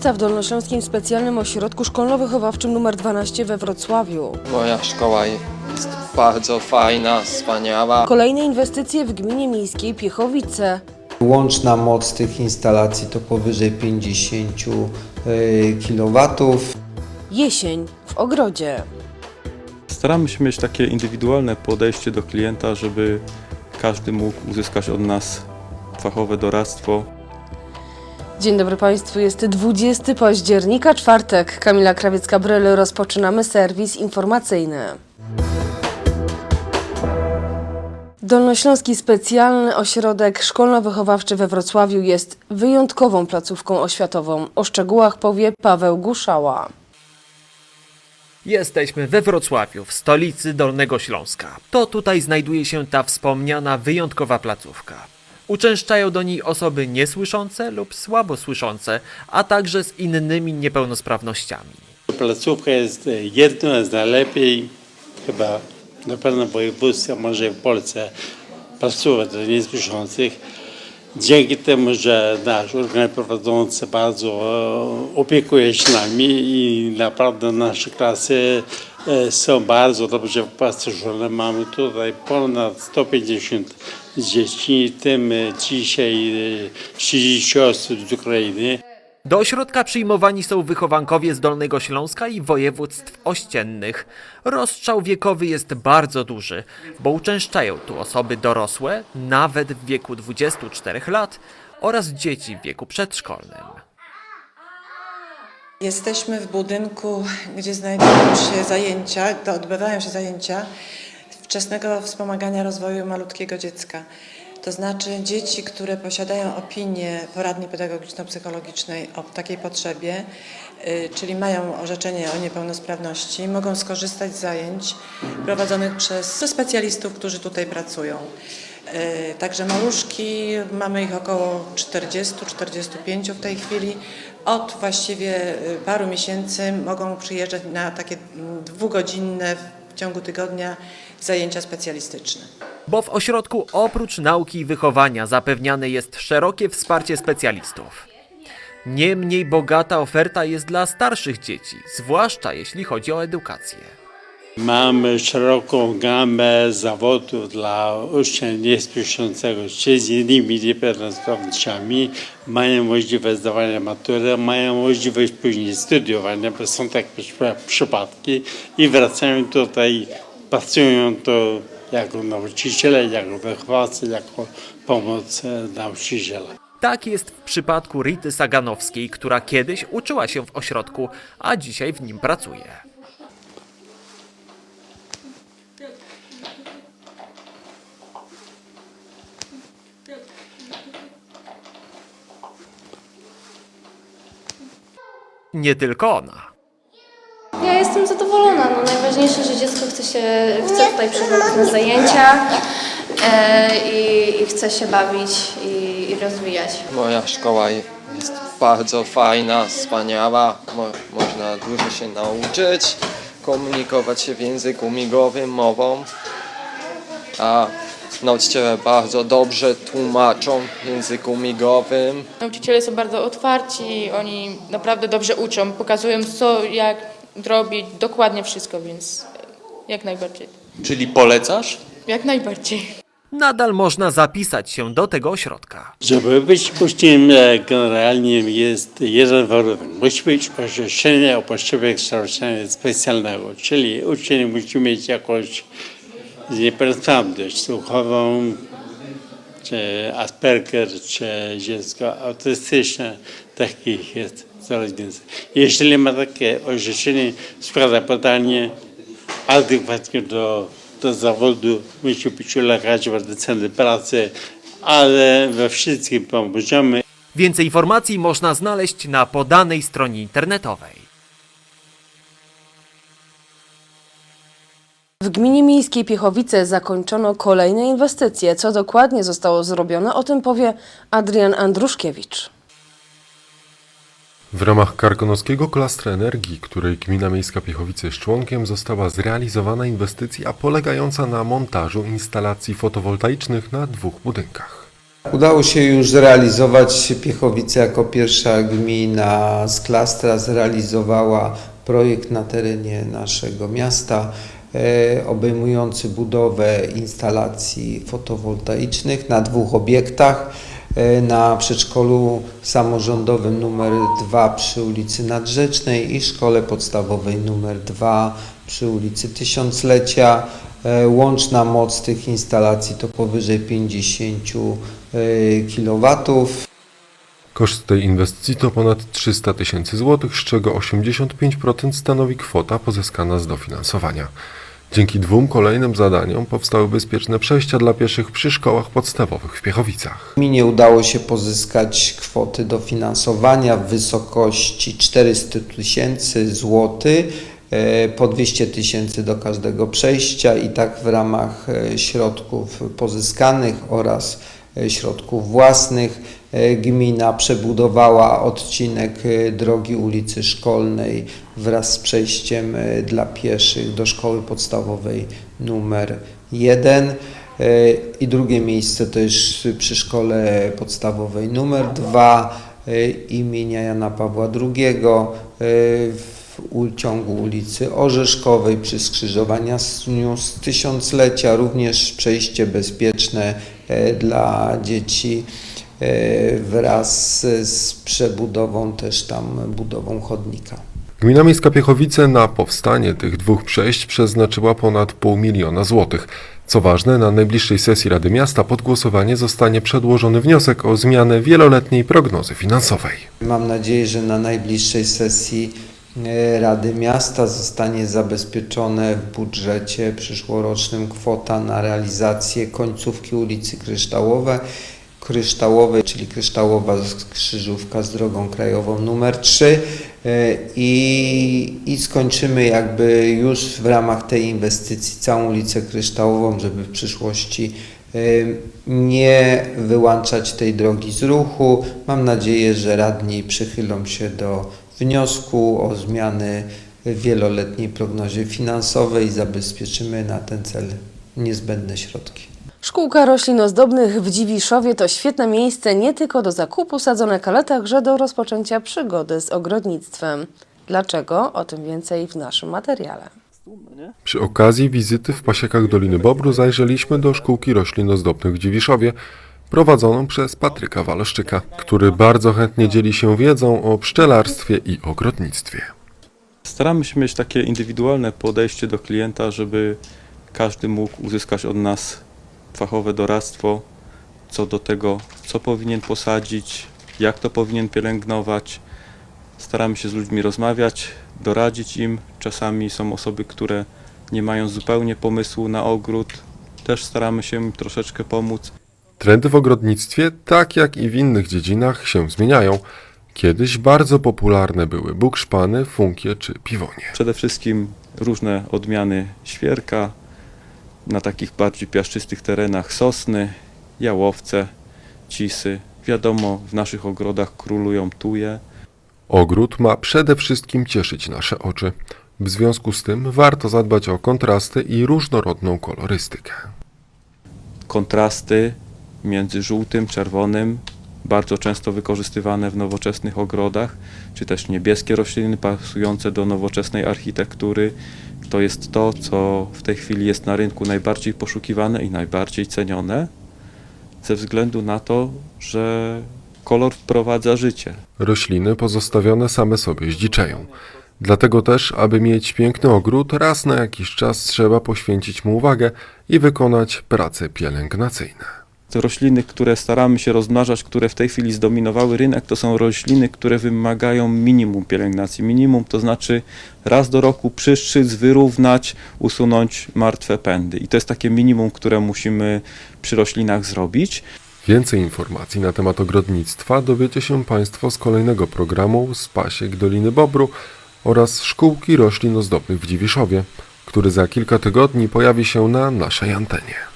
wizyta w Dolnośląskim Specjalnym Ośrodku Szkolno-Wychowawczym nr 12 we Wrocławiu. Moja szkoła jest bardzo fajna, wspaniała. Kolejne inwestycje w gminie miejskiej Piechowice. Łączna moc tych instalacji to powyżej 50 kW. Jesień w ogrodzie. Staramy się mieć takie indywidualne podejście do klienta, żeby każdy mógł uzyskać od nas fachowe doradztwo. Dzień dobry Państwu, jest 20 października, czwartek. Kamila Krawiecka-Bryl, rozpoczynamy serwis informacyjny. Dolnośląski Specjalny Ośrodek Szkolno-Wychowawczy we Wrocławiu jest wyjątkową placówką oświatową. O szczegółach powie Paweł Guszała. Jesteśmy we Wrocławiu, w stolicy Dolnego Śląska. To tutaj znajduje się ta wspomniana wyjątkowa placówka. Uczęszczają do niej osoby niesłyszące lub słabo słyszące, a także z innymi niepełnosprawnościami. Placówka jest jedna z najlepiej, chyba na pewno w województwie, może w Polsce, placówek dla niesłyszących. Dzięki temu, że nasz organ prowadzący bardzo e, opiekuje się nami i naprawdę nasze klasy e, są bardzo dobrze wyposażone. Mamy tutaj ponad 150 dzieci, w tym e, dzisiaj e, 30 osób z Ukrainy. Do ośrodka przyjmowani są wychowankowie z Dolnego Śląska i województw ościennych. Rozstrzał wiekowy jest bardzo duży, bo uczęszczają tu osoby dorosłe, nawet w wieku 24 lat, oraz dzieci w wieku przedszkolnym. Jesteśmy w budynku, gdzie znajdują się zajęcia, to odbywają się zajęcia wczesnego wspomagania rozwoju malutkiego dziecka. To znaczy dzieci, które posiadają opinię poradni pedagogiczno-psychologicznej o takiej potrzebie, y, czyli mają orzeczenie o niepełnosprawności, mogą skorzystać z zajęć prowadzonych przez specjalistów, którzy tutaj pracują. Y, Także maluszki, mamy ich około 40-45 w tej chwili. Od właściwie y, paru miesięcy mogą przyjeżdżać na takie dwugodzinne ciągu tygodnia zajęcia specjalistyczne. Bo w ośrodku oprócz nauki i wychowania zapewniane jest szerokie wsparcie specjalistów. Nie mniej bogata oferta jest dla starszych dzieci, zwłaszcza jeśli chodzi o edukację. Mamy szeroką gamę zawodów dla ucznia niesłyszącego, czy z innymi niepełnosprawnościami. Mają możliwość zdawania matury, mają możliwość później studiowania, bo są takie przy- przypadki i wracają tutaj, pracują to jako nauczyciele, jako wychowawcy, jako pomoc e, nauczyciela. Tak jest w przypadku Rity Saganowskiej, która kiedyś uczyła się w ośrodku, a dzisiaj w nim pracuje. Nie tylko ona. Ja jestem zadowolona. No, najważniejsze, że dziecko chce, się, chce tutaj przychodzić na zajęcia e, i, i chce się bawić i, i rozwijać. Moja szkoła jest bardzo fajna, wspaniała. Mo można dużo się nauczyć, komunikować się w języku migowym, mową. A nauczyciele bardzo dobrze tłumaczą w języku migowym. Nauczyciele są bardzo otwarci, oni naprawdę dobrze uczą, pokazują co, jak robić, dokładnie wszystko, więc jak najbardziej. Czyli polecasz? Jak najbardziej. Nadal można zapisać się do tego ośrodka. Żeby być uczniem generalnie jest jeden warunek. Musi być orzeczenie o potrzebie kształcenia specjalnego, czyli uczeń musi mieć jakąś niepełnosprawność słuchową, czy Asperger, czy dziecko autystyczne. Takich jest coraz więcej. Jeśli ma takie orzeczenie, składa podanie adekwatnie do, do zawodu, musi być u lekarzy medycyny pracy, ale we wszystkim pomożemy. Więcej informacji można znaleźć na podanej stronie internetowej. W gminie miejskiej Piechowice zakończono kolejne inwestycje. Co dokładnie zostało zrobione, o tym powie Adrian Andruszkiewicz. W ramach Karkonoskiego Klastra Energii, której Gmina Miejska Piechowice jest członkiem, została zrealizowana inwestycja polegająca na montażu instalacji fotowoltaicznych na dwóch budynkach. Udało się już zrealizować, Piechowice jako pierwsza gmina z klastra zrealizowała projekt na terenie naszego miasta obejmujący budowę instalacji fotowoltaicznych na dwóch obiektach. E, Na przedszkolu samorządowym numer 2 przy ulicy Nadrzecznej i szkole podstawowej numer 2 przy ulicy Tysiąclecia. E, Łączna moc tych instalacji to powyżej 50 kW. Koszt tej inwestycji to ponad 300 tysięcy złotych, z czego 85% stanowi kwota pozyskana z dofinansowania. Dzięki dwóm kolejnym zadaniom powstały bezpieczne przejścia dla pieszych przy szkołach podstawowych w Piechowicach. Gminie udało się pozyskać kwoty dofinansowania w wysokości 400 tysięcy złotych, e, po 200 tysięcy do każdego przejścia i tak w ramach e, środków pozyskanych oraz środków własnych e, gmina przebudowała odcinek e, drogi ulicy Szkolnej wraz z przejściem e, dla pieszych do szkoły podstawowej numer 1. E, I drugie miejsce to jest przy szkole podstawowej numer 2 e, imienia Jana Pawła II e, w ciągu ulicy Orzeszkowej przy skrzyżowaniu z tysiąclecia, również przejście bezpieczne e, dla dzieci e, wraz z przebudową też tam budową chodnika. Gmina Miejska Piechowice na powstanie tych dwóch przejść przeznaczyła ponad pół miliona złotych. Co ważne, na najbliższej sesji Rady Miasta pod głosowanie zostanie przedłożony wniosek o zmianę wieloletniej prognozy finansowej. Mam nadzieję, że na najbliższej sesji Rady Miasta zostanie zabezpieczone w budżecie przyszłorocznym kwota na realizację końcówki ulicy Kryształowe, Kryształowej, czyli Kryształowa Krzyżówka z drogą krajową numer 3 e, i, i skończymy jakby już w ramach tej inwestycji całą ulicę Kryształową, żeby w przyszłości e, nie wyłączać tej drogi z ruchu. Mam nadzieję, że radni przychylą się do wniosku o zmiany w wieloletniej prognozie finansowej i zabezpieczymy na ten cel niezbędne środki. Szkółka roślin ozdobnych w Dziwiszowie to świetne miejsce nie tylko do zakupu sadzonek, ale także do rozpoczęcia przygody z ogrodnictwem. Dlaczego? O tym więcej w naszym materiale. Przy okazji wizyty w pasiekach Doliny Bobru zajrzeliśmy do szkółki roślin ozdobnych w Dziwiszowie, prowadzoną przez Patryka Waleszczyka, który bardzo chętnie dzieli się wiedzą o pszczelarstwie i ogrodnictwie. Staramy się mieć takie indywidualne podejście do klienta, żeby każdy mógł uzyskać od nas fachowe doradztwo co do tego, co powinien posadzić, jak to powinien pielęgnować. Staramy się z ludźmi rozmawiać, doradzić im. Czasami są osoby, które nie mają zupełnie pomysłu na ogród. Też staramy się im troszeczkę pomóc. Trendy w ogrodnictwie, tak jak i w innych dziedzinach, się zmieniają. Kiedyś bardzo popularne były bukszpany, funkie czy piwonie. Przede wszystkim różne odmiany świerka, na takich bardziej piaszczystych terenach sosny, jałowce, cisy. Wiadomo, w naszych ogrodach królują tuje. Ogród ma przede wszystkim cieszyć nasze oczy. W związku z tym warto zadbać o kontrasty i różnorodną kolorystykę. kontrasty między żółtym, czerwonym, bardzo często wykorzystywane w nowoczesnych ogrodach, czy też niebieskie rośliny pasujące do nowoczesnej architektury. To jest to, co w tej chwili jest na rynku najbardziej poszukiwane i najbardziej cenione, ze względu na to, że kolor wprowadza życie. Rośliny pozostawione same sobie zdziczeją. Dlatego też, aby mieć piękny ogród, raz na jakiś czas trzeba poświęcić mu uwagę i wykonać prace pielęgnacyjne. Rośliny, które staramy się rozmnażać, które w tej chwili zdominowały rynek, to są rośliny, które wymagają minimum pielęgnacji. Minimum to znaczy raz do roku przyszczyc, wyrównać, usunąć martwe pędy. I to jest takie minimum, które musimy przy roślinach zrobić. Więcej informacji na temat ogrodnictwa dowiecie się Państwo z kolejnego programu z Pasiek Doliny Bobru oraz Szkółki Roślin Ozdobnych w Dziwiszowie, który za kilka tygodni pojawi się na naszej antenie.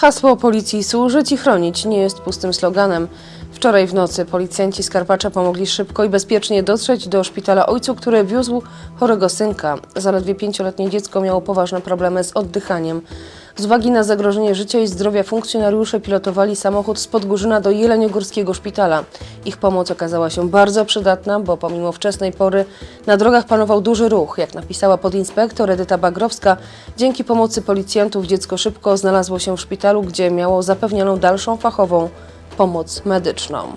Hasło policji służyć i chronić nie jest pustym sloganem. Wczoraj w nocy policjanci z pomogli szybko i bezpiecznie dotrzeć do szpitala ojcu, który wiózł chorego synka. Zaledwie pięcioletnie dziecko miało poważne problemy z oddychaniem. Z uwagi na zagrożenie życia i zdrowia funkcjonariusze pilotowali samochód z Podgórzyna do Jeleniogórskiego Szpitala. Ich pomoc okazała się bardzo przydatna, bo pomimo wczesnej pory na drogach panował duży ruch. Jak napisała podinspektor Edyta Bagrowska, dzięki pomocy policjantów dziecko szybko znalazło się w szpitalu, gdzie miało zapewnioną dalszą fachową pomoc medyczną.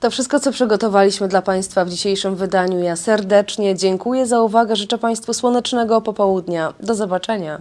To wszystko, co przygotowaliśmy dla Państwa w dzisiejszym wydaniu. Ja serdecznie dziękuję za uwagę. Życzę Państwu słonecznego popołudnia. Do zobaczenia.